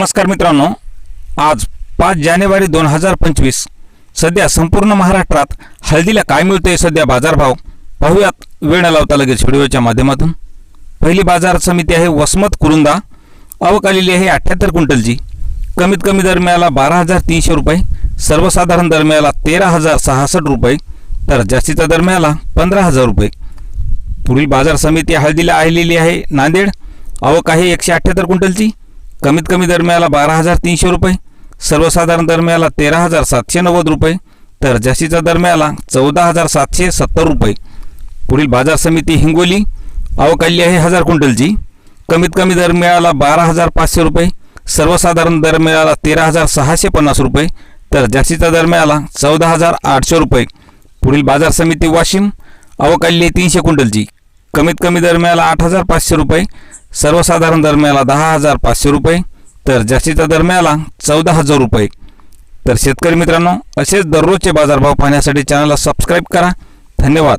नमस्कार मित्रांनो आज पाच जानेवारी दोन हजार पंचवीस. सध्या संपूर्ण महाराष्ट्रात हळदीला काय मिळतंय सध्या बाजारभाव? पाहूयात. वेळ न लावता लगेच व्हिडिओच्या माध्यमातून. पहिली बाजार समिती आहे वसमत कुरुंदा. आवक आलेली आहे अठ्ठ्याहत्तर क्विंटलची. कमीत कमी दर मिळाला बारा हजार तीनशे रुपये. सर्वसाधारण दर मिळाला तेरा हजार सहासष्ट रुपये. तर जास्तीचा दर मिळाला पंधरा हजार रुपये. पुढील बाजार समिती हळदीला आलेली आहे नांदेड. आवक आहे एकशे अठ्ठ्याहत्तर क्विंटलची. कमीत कमी दरम्याला बारा हजार तीनशे रुपये सर्वसाधारण दरम्याला तेरा हजार सातशे नव्वद रुपये तर जास्तीचा दरम्याला चौदा हजार सातशे सत्तर रुपये. पुढील बाजार समिती हिंगोली आवक आली आहे हजार क्विंटलची. कमीत कमी दर मिळाला बारा हजार पाचशे रुपये सर्वसाधारण दर मिळाला तेरा हजार सहाशे पन्नास रुपये तर जास्तीचा दर मिळाला चौदा हजार आठशे रुपये. पुढील बाजार समिती वाशिम आवक आहे तीनशे क्विंटलची. कमीत कमी दर मिळाला आठ हजार पाचशे रुपये सर्वसाधारण दरम्याला दहा हजार पाचशे रुपये तर जास्तीच्या दरम्याला चौदा हजार रुपये. तर शेतकरी मित्रांनो असेच दररोजचे बाजारभाव पाहण्यासाठी चॅनलला सबस्क्राईब करा. धन्यवाद.